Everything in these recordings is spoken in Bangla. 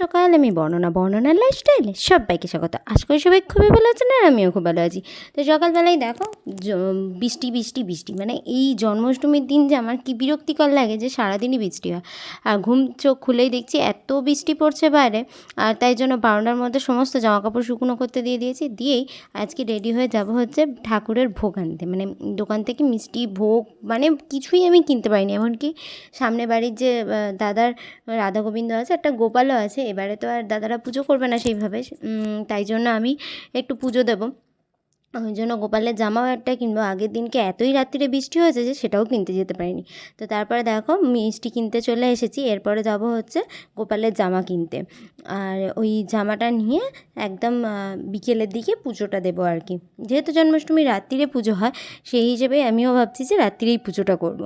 সকাল, আমি বর্ণনা বর্ণনার লাইফস্টাইলে সবাইকে স্বাগত। আশা করি সবাই খুবই ভালো আছেন আর আমিও খুব ভালো আছি। তো সকালবেলায় দেখো বৃষ্টি বৃষ্টি বৃষ্টি মানে এই জন্মাষ্টমীর দিন যে আমার কী বিরক্তিকর লাগে যে সারাদিনই বৃষ্টি হয়। আর ঘুম চোখ খুলেই দেখছি এত বৃষ্টি পড়ছে বাইরে, আর তাই জন্য বারোটার মধ্যে সমস্ত জামাকাপড় শুকনো করতে দিয়ে দিয়েছি। দিয়েই আজকে রেডি হয়ে যাব হচ্ছে ঠাকুরের ভোগ আনতে। মানে দোকান থেকে মিষ্টি, ভোগ মানে কিছুই আমি কিনতে পারিনি। এমনকি সামনে বাড়ির যে দাদার রাধা গোবিন্দ আছে, একটা গোপালও আছে এবারে তো আর দাদারা পুজো করবে না সেইভাবে তাই জন্য আমি একটু পুজো দেবো। ওই জন্য গোপালের জামাও একটা কিনবো। আগের দিনকে এতই রাত্রিরে বৃষ্টি হয়েছে যে সেটাও কিনতে যেতে পারিনি। তো তারপরে দেখো মিষ্টি কিনতে চলে এসেছি। এরপরে যাব হচ্ছে গোপালের জামা কিনতে। আর ওই জামাটা নিয়ে একদম বিকেলের দিকে পুজোটা দেবো আর কি। যেহেতু জন্মাষ্টমী রাত্রিরে পুজো হয়, সেই হিসেবে আমিও ভাবছি যে রাত্রিরেই পুজোটা করব।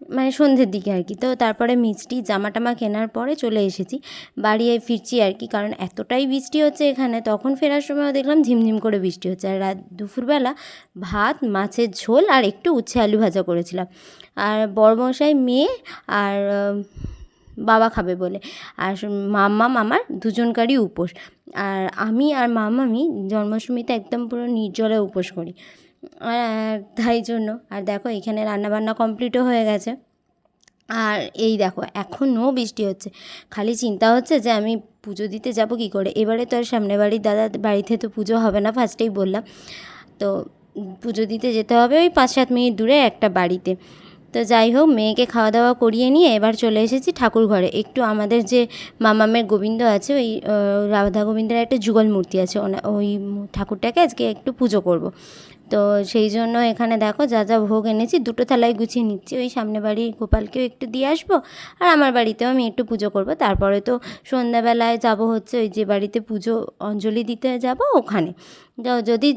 মানে সন্ধ্যের দিকে আর কি। তো তারপরে মিষ্টি জামা টামা কেনার পরে চলে এসেছি। বাড়ি ফিরছি আর কি, কারণ এতটাই বৃষ্টি হচ্ছে এখানে, তখন ফেরার সময়ও দেখলাম ঝিমঝিম করে বৃষ্টি হচ্ছে। আর রাত দুপুরবেলা ভাত, মাছের ঝোল আর একটু উচ্ছে আলু ভাজা করেছিলাম। আর বড়মশাই মেয়ে আর বাবা খাবে বলে। আর মাম্মা মামার দুজনকারই উপোস। আর আমি আর মামামি জন্মাষ্টমীতে একদম পুরো নির্জলে উপোস করি। তাই জন্য। আর দেখো, এখানে রান্নাবান্না কমপ্লিটও হয়ে গেছে। আর এই দেখো, এখনও বৃষ্টি হচ্ছে। খালি চিন্তা হচ্ছে যে আমি পুজো দিতে যাব কি করে? এবারে তো আর সামনে বাড়ির দাদা, বাড়িতে তো পুজো হবে না ফার্স্টেই বললাম। তো পুজো দিতে যেতে হবে ওই পাঁচ সাত মিনিট দূরে একটা বাড়িতে। তো যাই হোক, মেয়েকে খাওয়া দাওয়া করিয়ে নিয়ে এবার চলে এসেছি ঠাকুর ঘরে। একটু আমাদের যে মামামের গোবিন্দ আছে, ওই রাধা গোবিন্দের একটা যুগল মূর্তি আছে। ওই ঠাকুরটাকে আজকে একটু পুজো করব। তো সেই জন্য এখানে দেখো, যা যা ভোগ এনেছি, দুটো থালায় গুছিয়ে নিচ্ছি। ওই সামনে বাড়ি গোপালকেও একটু দিয়ে আসব, আর আমার বাড়িতেও আমি একটু পুজো করব। তারপরে তো সন্ধ্যাবেলায় যাব হচ্ছে ওই যে বাড়িতে পুজো, অঞ্জলি দিতে যাব ওখানে। যদি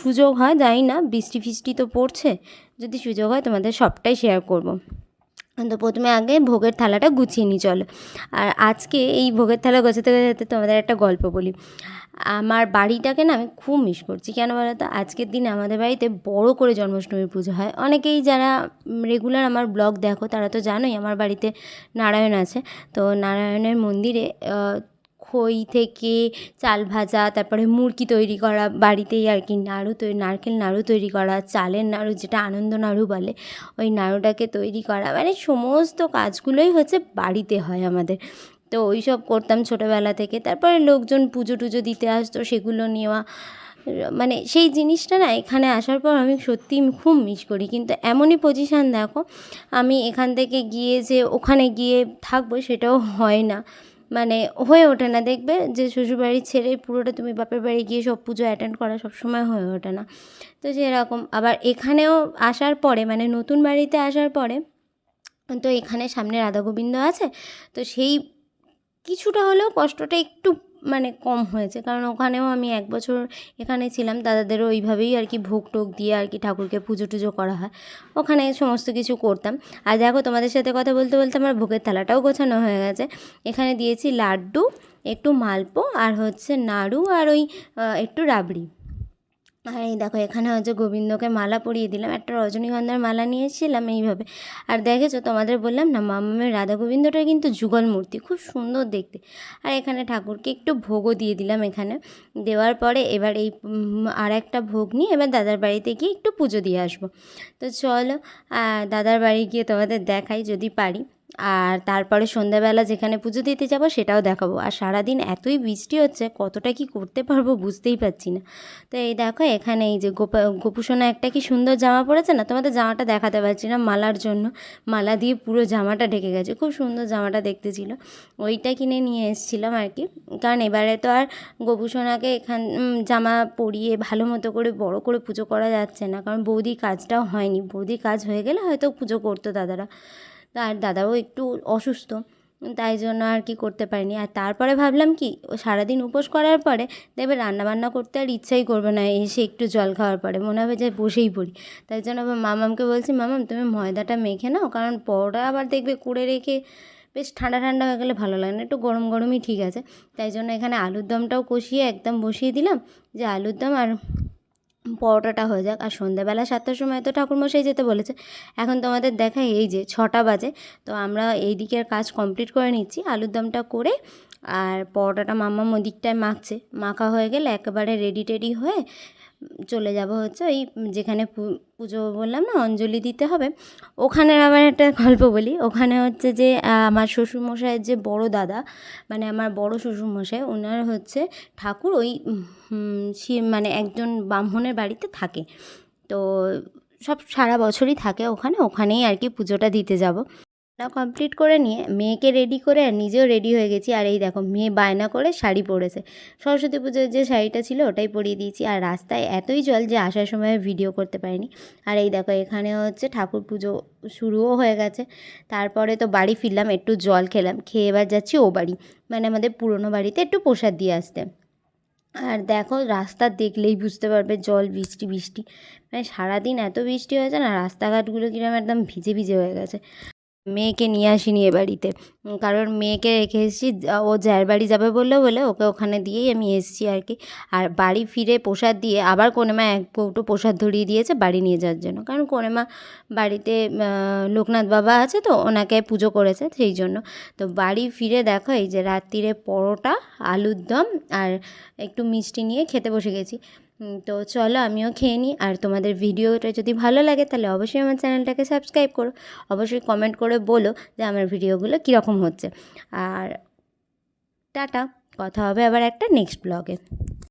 সুযোগ হয় জানি না, বৃষ্টি ফিষ্টি তো পড়ছে যদি সুযোগ হয় তোমাদের সবটাই শেয়ার করব। তো প্রথমে আগে ভোগের থালাটা গুছিয়ে নিই, চলো। আর আজকে এই ভোগের থালা গোছাতে গোছাতে তোমাদের একটা গল্প বলি। আমার বাড়িটাকে না আমি খুব মিস করছি। কেন বলো তো আজকের দিনে আমাদের বাড়িতে বড় করে জন্মাষ্টমীর পুজো হয়। অনেকেই যারা রেগুলার আমার ব্লগ দেখো, তারা তো জানোই আমার বাড়িতে নারায়ণ আছে। তো নারায়ণের মন্দিরে খই থেকে চাল ভাজা, তারপরে মুরকি তৈরি করা, বাড়িতেই আর কি নাড়ু তৈরি নারকেল নাড়ু তৈরি করা, চালের নাড়ু যেটা আনন্দ নাড়ু বলে, ওই নাড়ুটাকে তৈরি করা মানে সমস্ত কাজগুলোই হচ্ছে বাড়িতে হয় আমাদের। তো ওই সব করতাম ছোটোবেলা থেকে। তারপরে লোকজন পুজো টুজো দিতে আসতো, সেগুলো নেওয়া মানে সেই জিনিসটা না এখানে আসার পর আমি সত্যিই খুব মিস করি। কিন্তু এমনই পজিশান দেখো, আমি এখান থেকে গিয়ে যে ওখানে গিয়ে থাকব সেটাও হয় না। মানে হয়ে ওঠে না। দেখবে যে শ্বশুরবাড়ি ছেড়ে পুরোটা তুমি বাপের বাড়ি গিয়ে সব পুজো অ্যাটেন্ড করা সবসময় হয়ে ওঠে না। তো সেরকম। আবার এখানেও আসার পরে মানে নতুন বাড়িতে আসার পরে, তো এখানে সামনে রাধা গোবিন্দ আছে। তো সেই কিছুটা হলেও কষ্টটা একটু মানে কম হয়েছে। কারণ ওখানেও আমি এক বছর এখানে ছিলাম, দাদাদেরও ওইভাবেই আর কি ভোগ টোক দিয়ে আর কি ঠাকুরকে পুজো টুজো করা হয়। ওখানে সমস্ত কিছু করতাম। আর দেখো তোমাদের সাথে কথা বলতে বলতে আমার ভোগের থালাটাও গোছানো হয়ে গেছে। এখানে দিয়েছি লাড্ডু, একটু মালপো আর হচ্ছে নাড়ু আর ওই একটু রাবড়ি। আর এই দেখো, এখানে হচ্ছে গোবিন্দকে মালা পরিয়ে দিলাম, একটা রজনীগন্ধার মালা নিয়ে এসেছিলাম এইভাবে। আর দেখেছ, তোমাদের বললাম না মামামের রাধা গোবিন্দটা কিন্তু যুগল মূর্তি, খুব সুন্দর দেখতে। আর এখানে ঠাকুরকে একটু ভোগও দিয়ে দিলাম এখানে। দেওয়ার পরে এবার এই আর একটা ভোগ নিয়ে এবার দাদার বাড়িতে গিয়ে একটু পুজো দিয়ে আসব। তো চলো দাদার বাড়ি গিয়ে তোমাদের দেখাই যদি পারি। আর তারপরে সন্ধ্যাবেলা যেখানে পুজো দিতে যাব সেটাও দেখাবো। আর সারাদিন এতই বৃষ্টি হচ্ছে, কতটা কি করতে পারব বুঝতেই পারছি না। তো এই দেখো, এখানে এই যে গোপা, গোপুসোনা একটা কি সুন্দর জামা পরেছে না? তোমাদের জামাটা দেখাতে পারছি না মালার জন্য। মালা দিয়ে পুরো জামাটা ঢেকে গেছে, খুব সুন্দর জামাটা দেখতে ছিল। ওইটা কিনে নিয়ে এসেছিলাম আর কি। কারণ এবারে তো আর গোপুসোনাকে এখান জামা পরিয়ে ভালো মতো করে, বড় করে পুজো করা যাচ্ছে না। কারণ বৌদি কাজটাও হয়নি। বৌদি কাজ হয়ে গেলে হয়তো পুজো করতো দাদারা। আর দাদাও একটু অসুস্থ, তাই জন্য আর কি করতে পারিনি। আর তারপরে ভাবলাম কি সারাদিন উপোস করার পরে দেখবে রান্নাবান্না করতে আর ইচ্ছাই করবে না, এসে একটু জল খাওয়ার পরে। মনে হবে যে বসেই পড়ি। তাই জন্য আবার মামামকে বলছি, মামাম, তুমি ময়দাটা মেখে নাও, কারণ পরোটা আবার দেখবে করে রেখে বেশ ঠান্ডা ঠান্ডা হয়ে গেলে ভালো লাগে না, একটু গরম গরমই ঠিক আছে। তাই জন্য এখানে আলুর দমটাও কষিয়ে একদম বসিয়ে দিলাম, যে আলুর দম আর পরোটাটা হয়ে যাক। আর সন্ধ্যাবেলা সাতটার সময় তো ঠাকুরমশাই যেতে বলেছে। এখন তোমাদের দেখা এই যে ছটা বাজে। তো আমরা এই দিকের কাজ কমপ্লিট করে নিচ্ছি। আলুর দমটা করে আর পরোটাটা মাম্মা ওদিকটায় মাখছে। মাখা হয়ে গেলে একেবারে রেডি টেডি হয়ে চলে যাব হচ্ছে ওই যেখানে পুজো বললাম না, অঞ্জলি দিতে হবে। ওখানের আবার একটা গল্প বলি। ওখানে হচ্ছে যে আমার শ্বশুরমশাইয়ের যে বড় দাদা মানে আমার বড় শ্বশুরমশাই ওনার হচ্ছে ঠাকুর ওই মানে একজন ব্রাহ্মণের বাড়িতে থাকে। তো সব সারা বছরই থাকে ওখানে, ওখানেই আর কি পুজোটা দিতে যাব। ওটা কমপ্লিট করে নিয়ে মেয়েকে রেডি করে আর নিজেও রেডি হয়ে গেছি। আর এই দেখো, মেয়ে বায়না করে শাড়ি পরেছে। সরস্বতী পুজোর যে শাড়িটা ছিল ওটাই পরিয়ে দিয়েছি। আর রাস্তায় এতই জল যে আসার সময় ভিডিও করতে পারিনি। আর এই দেখো, এখানে হচ্ছে ঠাকুর পুজো শুরুও হয়ে গেছে। তারপরে তো বাড়ি ফিরলাম, একটু জল খেলাম। খেয়ে এবার যাচ্ছি ও বাড়ি মানে আমাদের পুরনো বাড়িতে একটু প্রসাদ দিয়ে আসতে। আর দেখো, রাস্তা দেখলেই বুঝতে পারবে জল, বৃষ্টি বৃষ্টি। মানে সারাদিন এত বৃষ্টি হয়েছে না, রাস্তাঘাটগুলো কীরকম একদম ভিজে ভিজে হয়ে গেছে। মেয়েকে নিয়ে আসিনি এ বাড়িতে। কারণ মেয়েকে রেখে এসেছি ও যার বাড়ি যাবে বলল বলে ওকে ওখানে দিয়েই আমি এসেছি আর কি। আর বাড়ি ফিরে প্রসাদ দিয়ে আবার কোনেমা এক কৌটো প্রসাদ ধরিয়ে দিয়েছে বাড়ি নিয়ে যাওয়ার জন্য। কারণ কোনেমা বাড়িতে লোকনাথ বাবা আছে তো, ওনাকে পুজো করেছে সেই জন্য। তো বাড়ি ফিরে দেখো, এই যে রাত্রিরে পরোটা, আলুর দম আর একটু মিষ্টি নিয়ে খেতে বসে গেছি। তো চলো আমিও খেয়ে নিই। আর তোমাদের ভিডিওটা যদি ভালো লাগে, তাহলে অবশ্যই আমার চ্যানেলটাকে সাবস্ক্রাইব করো। অবশ্যই কমেন্ট করে বলো যে আমার ভিডিওগুলো কীরকম হচ্ছে। আর টাটা, কথা হবে আবার একটা নেক্সট ব্লগে